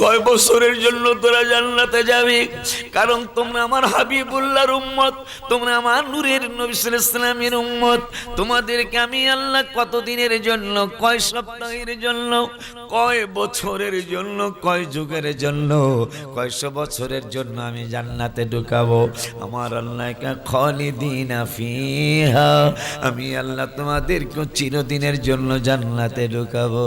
কয় বছরের জন্য তোরা জান্নাতে যাবি? কারণ তোমরা আমার হাবিবুল্লাহর উম্মত, তোমরা আমার নূরের নবী ইসলামের উম্মত। তোমাদেরকে আমি আল্লাহ কত দিনের জন্য, কয় সপ্তাহের জন্য, কয় বছরের জন্য, কয় যুগের জন্য, কয়শো বছরের জন্য আমি জান্নাতে ঢুকাবো? আমার আল্লাহকে খলিদিনা ফিহা। আমি আল্লাহ তোমাদেরকে চিরদিনের জন্য জান্নাতে ঢুকাবো।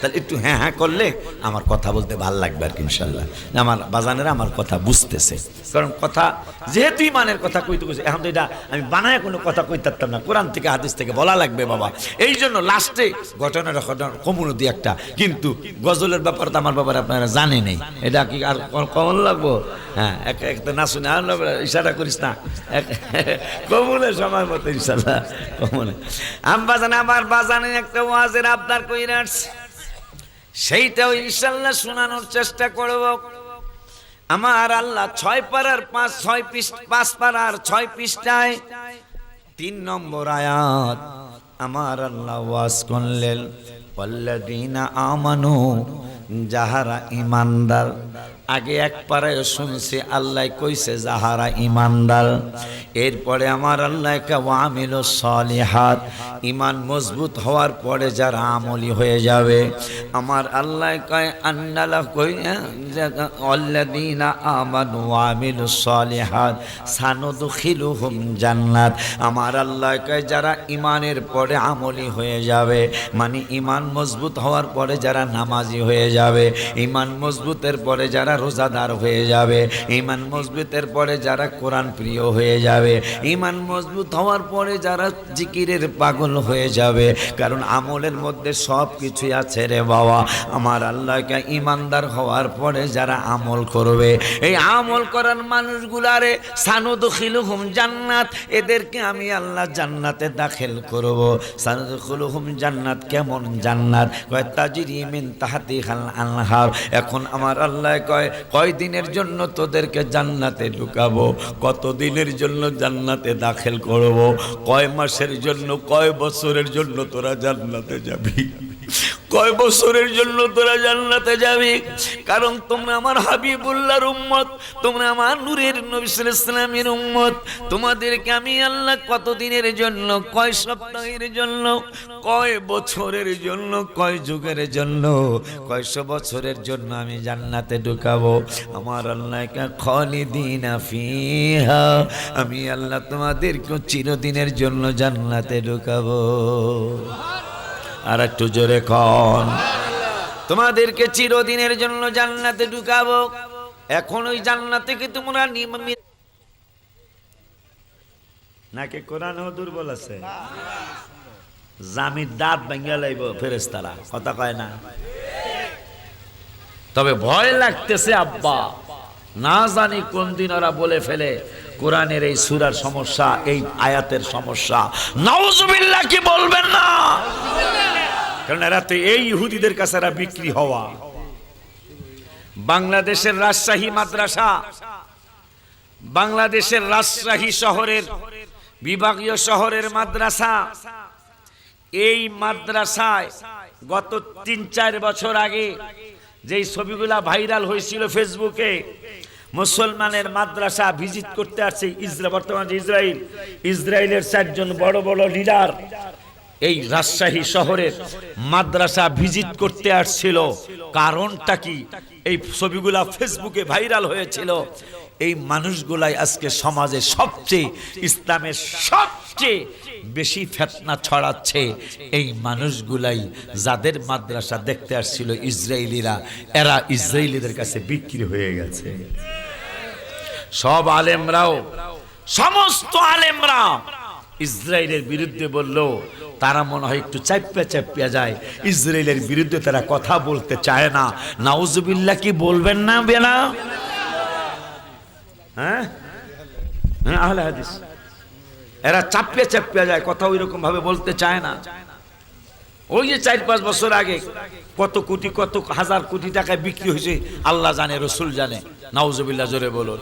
তাহলে একটু হ্যাঁ হ্যাঁ করলে আমার কথা বলতে ভালো লাগবে আর কি ইনশাল্লাহ আমার বাজানেরা আমার কথা বুঝতেছে। কারণ কথা, যেহেতু ইমানের কথা কইতে কইছে, এখন তো এটা আমি বানায় কোনো কথা পারতাম না। কোরআন থেকে, হাদিস থেকে বলা লাগবে বাবা। এই জন্য লাস্টে ঘটনা কমনও দিয়ে একটা। কিন্তু গজলের ব্যাপারে তো আমার ব্যাপারে আপনারা জানে নেই। এটা কি আর কমন লাগবো? হ্যাঁ এক একটা না শুনে ইশারা করিস না। কমনের সময় মতো ইনশাল্লাহ কমনে। আম বাজানে, আমার বাজানে একটা ওয়াজের আবদার কইরা সেইটাও ইনশাল্লাহ শোনানোর চেষ্টা করব। আমার আল্লাহ ছয় পাড়ার পাঁচ, ছয় পৃষ্ঠ পাঁচ পাড়ার ছয় পৃষ্ঠায় তিন নম্বর আয়াত, আমার আল্লাহ ওয়াজ করলেন পল্লাদিনা আমানু, যাহারা ইমানদার আগে এক পাড়ায় শুনছি, আল্লাহ কইছে, যাহারা ইমানদার এরপরে আমার আল্লাহ ওয়ামিল সলিহাত। ইমান মজবুত হওয়ার পরে যারা আমলি হয়ে যাবে, আমার আল্লাহ কয় আন্নালা কই অল্লাদিনা আমানু ওয়ামিল সলিহাত, সানুদখিলুহুম জান্নাত। আমার আল্লাহ কয়, যারা ইমানের পরে আমলি হয়ে যাবে মানে ইমান মজবুত হওয়ার পরে যারা নামাজি হয়ে যাবে ইমান মজবুতের পরে যারা রোজাদার হয়ে যাবে। ইমান মজবুতের পরে যারা কোরআন প্রিয় হয়ে যাবে। ইমান মজবুত হওয়ার পরে যারা জিকিরের পাগল হয়ে যাবে। কারণ আমলের মধ্যে সব কিছুই আছে রে বাবা। আমার আল্লাহকে ইমানদার হওয়ার পরে যারা আমল করবে। এই আমল করার মানুষগুলারে সানুদ খিলুহুম জান্নাত। এদেরকে আমি আল্লাহ জান্নাতে দাখিল করব। সানুদ খিলুহুম জান্নাত কেমন জান্নাত? কয়, তাজিরি মিন তাহাতি খাল আনহার। এখন আমার আল্লাহ কয় কয় দিনের জন্য তোদেরকে জান্নাতে ঢুকাবো? কত দিনের জন্য জান্নাতে দাখিল করব? কয় মাসের জন্য, কয় বছরের জন্য তোরা জান্নাতে যাবি? কয় বছরের জন্য তোরা জান্নাতে যাবে? কারণ তোমরা আমার হাবিবুল্লাহর উম্মত, তোমরা আমার নূরের নবী সাল্লাল্লাহু আলাইহি সাল্লামের উম্মত। তোমাদেরকে আমি আল্লাহ কত দিনের জন্য, কয় সপ্তাহের জন্য, কয় বছরের জন্য, কয় যুগের জন্য, কয়শো বছরের জন্য আমি জান্নাতে ঢুকাবো? আমার আল্লাহকে খলিদিনা ফিহা। আমি আল্লাহ তোমাদেরকে চিরদিনের জন্য জান্নাতে ঢুকাবো। আর একটু জোরে কন। তোমাদেরকে চিরদিনের জন্য জান্নাতে ঢুকাবো। এখন ওই জান্নাতে থেকে তোমরা নাকি কোরআন দুর্বল আছে? জামির দাঁত ভেঙে লাইব ফেরেস্তারা কথা কয় না? তবে ভয় লাগতেছে আব্বা। না জানি কোন দিন ওরা বলে ফেলে কোরআনের এই সুরার সমস্যা এই আয়াতের সমস্যা। নাউজুবিল্লাহ কি বলবেন না? কারণ এরা এই ইহুদিদের কাছে এরা বিক্রি হওয়া। বাংলাদেশের রাজশাহী মাদ্রাসা, বাংলাদেশের রাজশাহী শহরের বিভাগীয় শহরের মাদ্রাসা, এই মাদ্রাসায় গত তিন চার বছর আগে যেই ছবিগুলা ভাইরাল হয়েছিল ফেসবুকে, মুসলমানের মাদ্রাসা ভিজিট করতে আসছে ইসরা বর্তমান ইসরায়েল ইসরায়েলের চারজন বড় বড় লিডার এই রাজশাহী শহরের মাদ্রাসা ভিজিট করতে আসছিল। কারণটা কি? এই ছবিগুলা ফেসবুকে ভাইরাল হয়েছিল। এই মানুষগুলাই আজকে সমাজে সবচেয়ে, ইসলামের সবচেয়ে বেশি ফেতনা ছড়াচ্ছে। এই মানুষগুলাই যাদের মাদ্রাসা দেখতে আসছিল ইসরায়েলিরা, এরা ইসরায়েলিদের কাছে বিক্রি হয়ে গেছে। সব আলেমরাও, সমস্ত আলেমরা ইসরায়েলের বিরুদ্ধে বলল তারা মনে হয় একটু চাপ্পা চাপ্পিয়া যায়। ইসরায়েলের বিরুদ্ধে তারা কথা বলতে চায় না। নাউজুবিল্লাহ কি বলবেন না বেলা? হ্যাঁ? হ্যাঁ এরা চাপ্পে চাপ্পে যায়, কথা ওই রকম ভাবে বলতে চায় না। ওই যে চার পাঁচ বছর আগে কত কোটি, কত হাজার কোটি টাকায় বিক্রি হয়েছে, আল্লাহ জানে, রসুল জানে। নাউজবিল্লা জোরে বলুন।